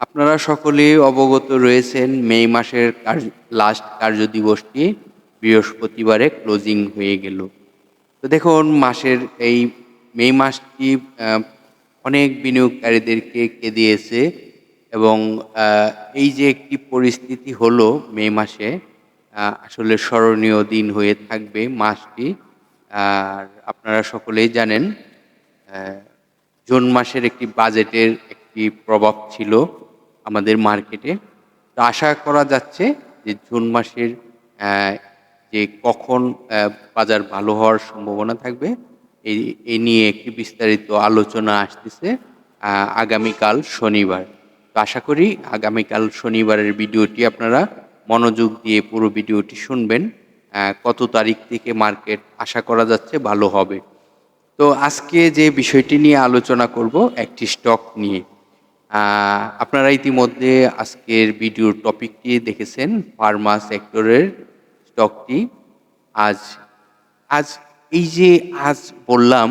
আপনারা সকলে অবগত রয়েছেন মে মাসের লাস্ট কার্যদিবসটি বৃহস্পতিবারে ক্লোজিং হয়ে গেল। তো দেখুন, মাসের এই মে মাসটি অনেক বিনিয়োগকারীদেরকে কে দিয়েছে এবং এই যে একটি পরিস্থিতি হলো মে মাসে আসলে স্মরণীয় দিন হয়ে থাকবে মাসটি। আর আপনারা সকলেই জানেন জুন মাসের একটি বাজেটের একটি প্রভাব ছিল। আমাদের মার্কেটে। তো আশা করা যাচ্ছে যে জুন মাসের যে কখন বাজার ভালো হওয়ার সম্ভাবনা থাকবে, এই এই নিয়ে একটি বিস্তারিত আলোচনা আসতেছে আগামীকাল শনিবার। তো আশা করি আগামীকাল শনিবারের ভিডিওটি আপনারা মনোযোগ দিয়ে পুরো ভিডিওটি শুনবেন কত তারিখ থেকে মার্কেট আশা করা যাচ্ছে ভালো হবে। তো আজকে যে বিষয়টি নিয়ে আলোচনা করব, একটি স্টক নিয়ে। আপনারা ইতিমধ্যে আজকের ভিডিওর টপিকটি দেখেছেন ফার্মা সেক্টরের স্টকটি আজ আজ এই যে আজ বললাম,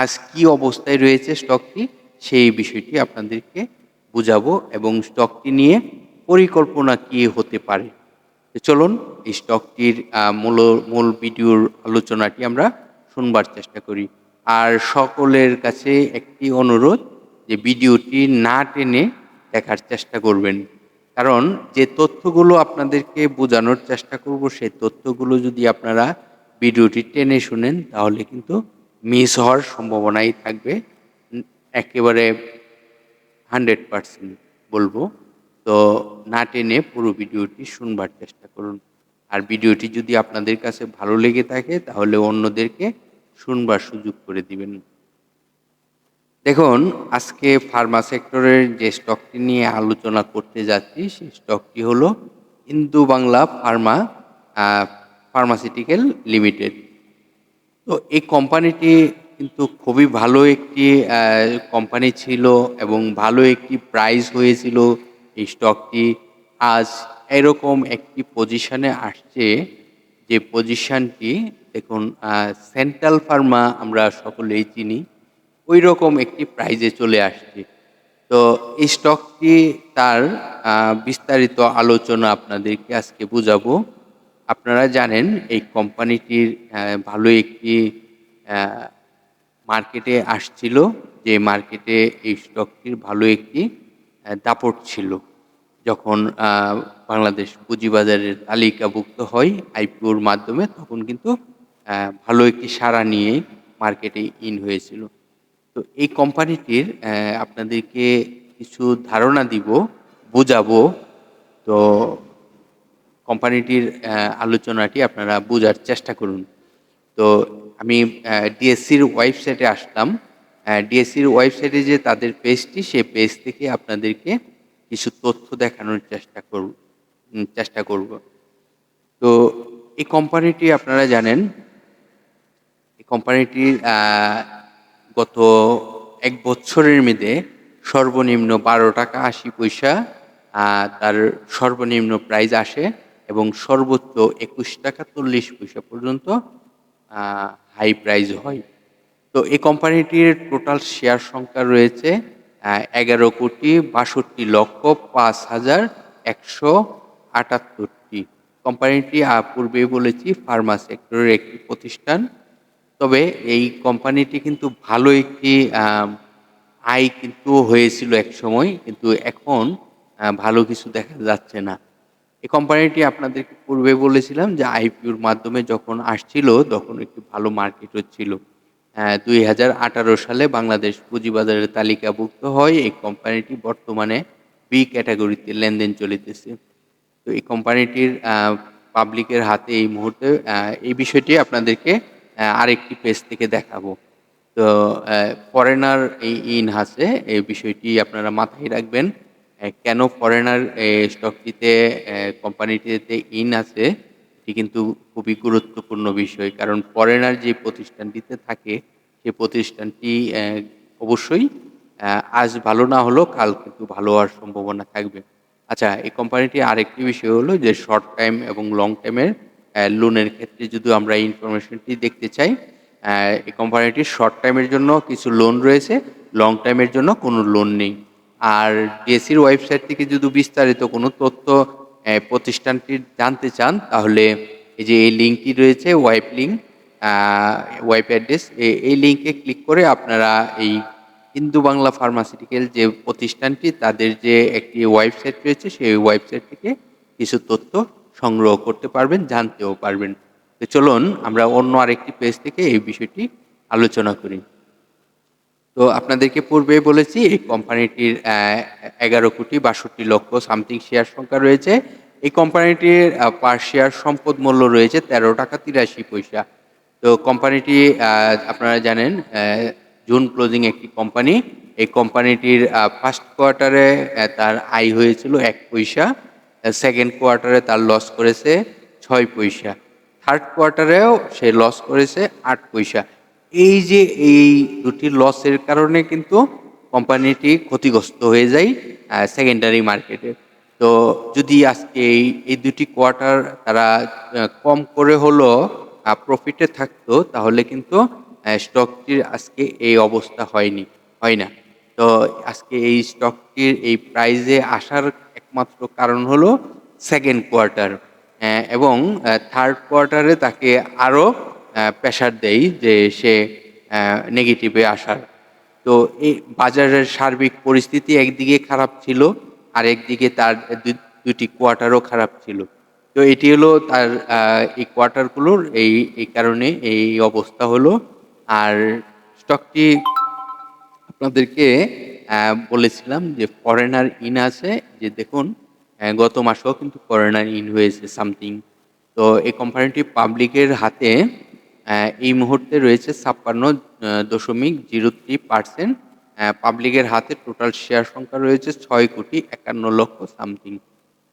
আজ কি অবস্থায় রয়েছে স্টকটি সেই বিষয়টি আপনাদেরকে বুঝাবো এবং স্টকটি নিয়ে পরিকল্পনা কি হতে পারে। চলুন, এই স্টকটির মূল মূল ভিডিওর আলোচনাটি আমরা শুনবার চেষ্টা করি। আর সকলের কাছে একটি অনুরোধ যে ভিডিওটি না টেনে দেখার চেষ্টা করবেন। কারণ যে তথ্যগুলো আপনাদেরকে বোঝানোর চেষ্টা করব, সেই তথ্যগুলো যদি আপনারা ভিডিওটি টেনে শুনেন, তাহলে কিন্তু মিস হওয়ার সম্ভাবনাই থাকবে। একেবারে হান্ড্রেড পার্সেন্ট বলব। তো না টেনে পুরো ভিডিওটি শুনবার চেষ্টা করুন। আর ভিডিওটি যদি আপনাদের কাছে ভালো লেগে থাকে, তাহলে অন্যদেরকে শুনবার সুযোগ করে দিবেন। দেখুন, আজকে ফার্মা সেক্টরের যে স্টকটি নিয়ে আলোচনা করতে যাচ্ছি, সেই স্টকটি হলো Indo Bangla pharma pharmaceutical limited তো এই কোম্পানিটি কিন্তু খুবই ভালো একটি কোম্পানি ছিল এবং ভালো একটি প্রাইস হয়েছিল এই স্টকটি আজ এরকম একটি পজিশনে আসছে, যে পজিশনটি দেখুন সেন্ট্রাল ফার্মা আমরা সকলেই চিনি। ওই রকম একটি প্রাইজে চলে আসছে। তো এই স্টকটি তার বিস্তারিত আলোচনা আপনাদেরকে আজকে বুঝাবো। আপনারা জানেন এই কোম্পানিটির ভালো একটি মার্কেটে আসছিল। যে মার্কেটে এই স্টকটির ভালো একটি দাপট ছিল। যখন বাংলাদেশ পুঁজিবাজারের তালিকাভুক্ত হয় আইপিওর মাধ্যমে, তখন কিন্তু ভালো একটি সাড়া নিয়ে মার্কেটে ইন হয়েছিল। তো এই কোম্পানিটির আপনাদেরকে কিছু ধারণা দিব, বোঝাবো। তো কোম্পানিটির আলোচনাটি আপনারা বোঝার চেষ্টা করুন। তো আমি ডিএসসির ওয়েবসাইটে আসলাম। ডিএসসির ওয়েবসাইটে যে তাদের পেজটি, সেই পেজ থেকে আপনাদেরকে কিছু তথ্য দেখানোর চেষ্টা করব চেষ্টা করব। তো এই কোম্পানিটি আপনারা জানেন, এই কোম্পানিটির গত এক বছরের মধ্যে সর্বনিম্ন বারো টাকা আশি পয়সা তার সর্বনিম্ন প্রাইস আসে এবং সর্বোচ্চ একুশ টাকা চল্লিশ পয়সা পর্যন্ত হাই প্রাইস হয়। তো এই কোম্পানিটির টোটাল শেয়ার সংখ্যা রয়েছে এগারো কোটি বাষট্টি লক্ষ পাঁচ হাজার একশো আটাত্তরটি। কোম্পানিটি পূর্বেই বলেছি ফার্মা সেক্টরের একটি প্রতিষ্ঠান। তবে এই কোম্পানিটি কিন্তু ভালো একটি আয় কিন্তু হয়েছিল এক সময়, কিন্তু এখন ভালো কিছু দেখা যাচ্ছে না। এই কোম্পানিটি আপনাদেরকে পূর্বে বলেছিলাম যে আইপিওর মাধ্যমে যখন আসছিল, তখন একটি ভালো মার্কেট হচ্ছিল। দুই হাজার আঠারো সালে বাংলাদেশ পুঁজিবাজারের তালিকাভুক্ত হয় এই কোম্পানিটি বর্তমানে বি ক্যাটাগরিতে লেনদেন চলিতেছে। তো এই কোম্পানিটির পাবলিকের হাতে এই মুহূর্তে এই বিষয়টি আপনাদেরকে আরেকটি পেজ থেকে দেখাবো। তো ফরেনার এই ইন আছে। এই বিষয়টি আপনারা মাথায় রাখবেন। কেন ফরেনার স্টকটিতে কোম্পানিটিতে ইন আছে, এটি কিন্তু খুবই গুরুত্বপূর্ণ বিষয়। কারণ ফরেনার যে প্রতিষ্ঠানটিতে থাকে সেই প্রতিষ্ঠানটি অবশ্যই আজ ভালো না হলেও কাল কিন্তু ভালো হওয়ার সম্ভাবনা থাকবে। আচ্ছা এই কোম্পানিটি আরেকটি বিষয় হলো যে শর্ট টাইম এবং লং টাইমের লোনের ক্ষেত্রে যদি আমরা এই ইনফরমেশনটি দেখতে চাই এই কোম্পানিটির শর্ট টাইমের জন্য কিছু লোন রয়েছে লং টাইমের জন্য কোনো লোন নেই। আর ডিএসির ওয়েবসাইট থেকে যদি বিস্তারিত কোনো তথ্য আহ, প্রতিষ্ঠানটির জানতে চান তাহলে এই যে এই লিঙ্কটি রয়েছে ওয়াইপ লিঙ্ক ওয়াইপ অ্যাড্রেস এই লিঙ্কে ক্লিক করে আপনারা এই হিন্দু বাংলা ফার্মাসিউটিক্যাল যে প্রতিষ্ঠানটি তাদের যে একটি ওয়েবসাইট রয়েছে সেই ওয়েবসাইট থেকে কিছু তথ্য সংগ্রহ করতে পারবেন, জানতেও পারবেন। তো চলুন আমরা অন্য আরেকটি পেজ থেকে এই বিষয়টি আলোচনা করি। তো আপনাদেরকে পূর্বে বলেছি, এই কোম্পানিটির এগারো কোটি বাষট্টি লক্ষ সামথিং শেয়ার সংখ্যা রয়েছে। এই কোম্পানিটির পার শেয়ার সম্পদ মূল্য রয়েছে তেরো টাকা তিরাশি পয়সা। তো কোম্পানিটি আপনারা জানেন জুন ক্লোজিং একটি কোম্পানি। এই কোম্পানিটির ফার্স্ট কোয়ার্টারে তার আয় হয়েছিল এক পয়সা। সেকেন্ড কোয়ার্টারে তার লস করেছে ছয় পয়সা। থার্ড কোয়ার্টারেও সে লস করেছে আট পয়সা। এই যে এই দুটি লসের কারণে কিন্তু কোম্পানিটি ক্ষতিগ্রস্ত হয়ে যায় সেকেন্ডারি মার্কেটে তো যদি আজকে এই এই দুটি কোয়ার্টার তারা কম করে হলো প্রফিটে থাকতো, তাহলে কিন্তু স্টকটির আজকে এই অবস্থা হয়নি, হয় না। তো আজকে এই স্টকটির এই প্রাইজে আসার একমাত্র কারণ হলো সেকেন্ড কোয়ার্টার এবং থার্ড কোয়ার্টারে তাকে আরও প্রেশার দেয় যে সে নেগেটিভে আসার। তো এই বাজারের সার্বিক পরিস্থিতি একদিকে খারাপ ছিল, আর একদিকে তার দুটি কোয়ার্টারও খারাপ ছিল। তো এটি হলো তার এই কোয়ার্টারগুলোর এই এই কারণে এই অবস্থা হলো। আর স্টকটি আপনাদেরকে বলেছিলাম যে ফরেনার ইন আছে, যে দেখুন গত মাসেও কিন্তু ফরেনার ইন হয়েছে সামথিং তো এই কোম্পানিটি পাবলিকের হাতে এই মুহূর্তে রয়েছে ছাপ্পান্ন দশমিক জিরো থ্রি পার্সেন্ট পাবলিকের হাতে টোটাল শেয়ার সংখ্যা রয়েছে ছয় কোটি একান্ন লক্ষ সামথিং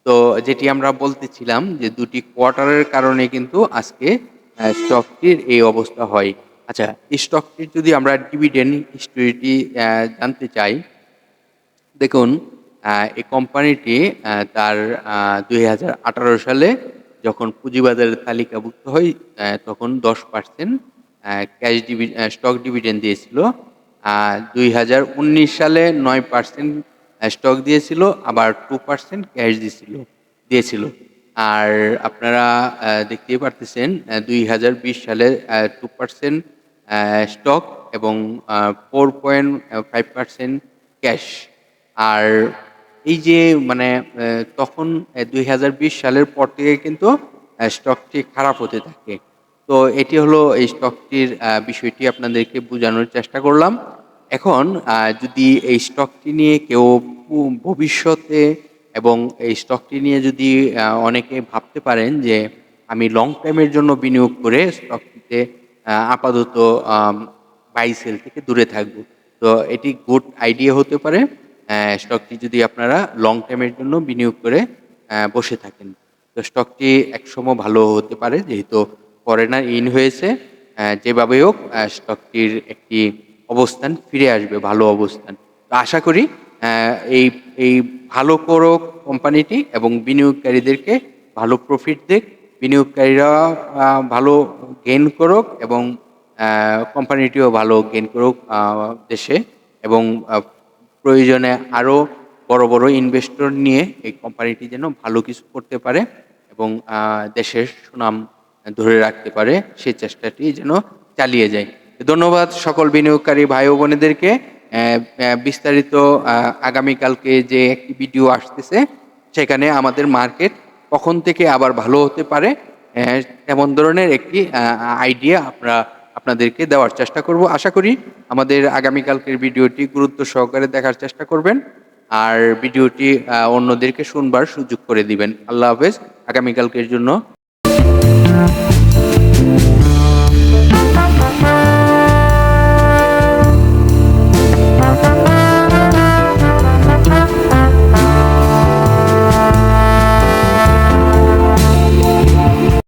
তো যেটি আমরা বলতেছিলাম যে দুটি কোয়ার্টারের কারণে কিন্তু আজকে স্টকটির এই অবস্থা হয়। আচ্ছা স্টকটির যদি আমরা ডিভিডেন্ড হিস্টোরিটি জানতে চাই, দেখুন এই কোম্পানিটি তার দুই হাজার আঠারো সালে যখন পুঁজিবাজারের তালিকাভুক্ত হয় তখন দশ পার্সেন্ট ক্যাশ ডিভি স্টক ডিভিডেন্ড দিয়েছিল। দুই হাজার উনিশ সালে নয় পার্সেন্ট স্টক দিয়েছিল, আবার টু পার্সেন্ট ক্যাশ দিয়েছিল দিয়েছিল। আর আপনারা দেখতেই পারতেছেন দুই হাজার বিশ সালে টু পার্সেন্ট স্টক এবং four point five percent cash আর এই যে মানে তখন দুই হাজার বিশ সালের পর থেকে কিন্তু স্টকটি খারাপ হতে থাকে। তো এটি হলো এই স্টকটির বিষয়টি আপনাদেরকে বোঝানোর চেষ্টা করলাম। এখন যদি এই স্টকটি নিয়ে কেউ ভবিষ্যতে এবং এই স্টকটি নিয়ে যদি অনেকে ভাবতে পারেন যে, আমি লং টাইমের জন্য বিনিয়োগ করে স্টকটিতে আপাতত বাই সেল থেকে দূরে থাকব। তো এটি গুড আইডিয়া হতে পারে। স্টকটি যদি আপনারা লং টাইমের জন্য বিনিয়োগ করে বসে থাকেন। তো স্টকটি একসময় ভালো হতে পারে, যেহেতু ফরেনার ইন হয়েছে। যেভাবে হোক স্টকটির একটি অবস্থান ফিরে আসবে, ভালো অবস্থান। তো আশা করি এই এই ভালো করো কোম্পানিটি এবং বিনিয়োগকারীদেরকে ভালো প্রফিট দেখ বিনিয়োগকারীরা ভালো গেইন করুক এবং কোম্পানিটিও ভালো গেইন করুক দেশে এবং প্রয়োজনে আরও বড় বড় ইনভেস্টর নিয়ে এই কোম্পানিটি যেন ভালো কিছু করতে পারে এবং দেশের সুনাম ধরে রাখতে পারে, সেই চেষ্টাটি যেন চালিয়ে যায়। ধন্যবাদ সকল বিনিয়োগকারী ভাই ও বোনেদেরকে। বিস্তারিত আগামীকালকে যে একটি ভিডিও আসতেছে, সেখানে আমাদের মার্কেট কখন থেকে আবার ভালো হতে পারে এমন ধরনের একটি আইডিয়া আমরা আপনাদেরকে দেওয়ার চেষ্টা করব। আশা করি আমাদের আগামীকালকের ভিডিওটি গুরুত্ব সহকারে দেখার চেষ্টা করবেন। আর ভিডিওটি অন্যদেরকে শুনবার সুযোগ করে দিবেন। আল্লাহ হাফেজ। আগামীকালকের জন্য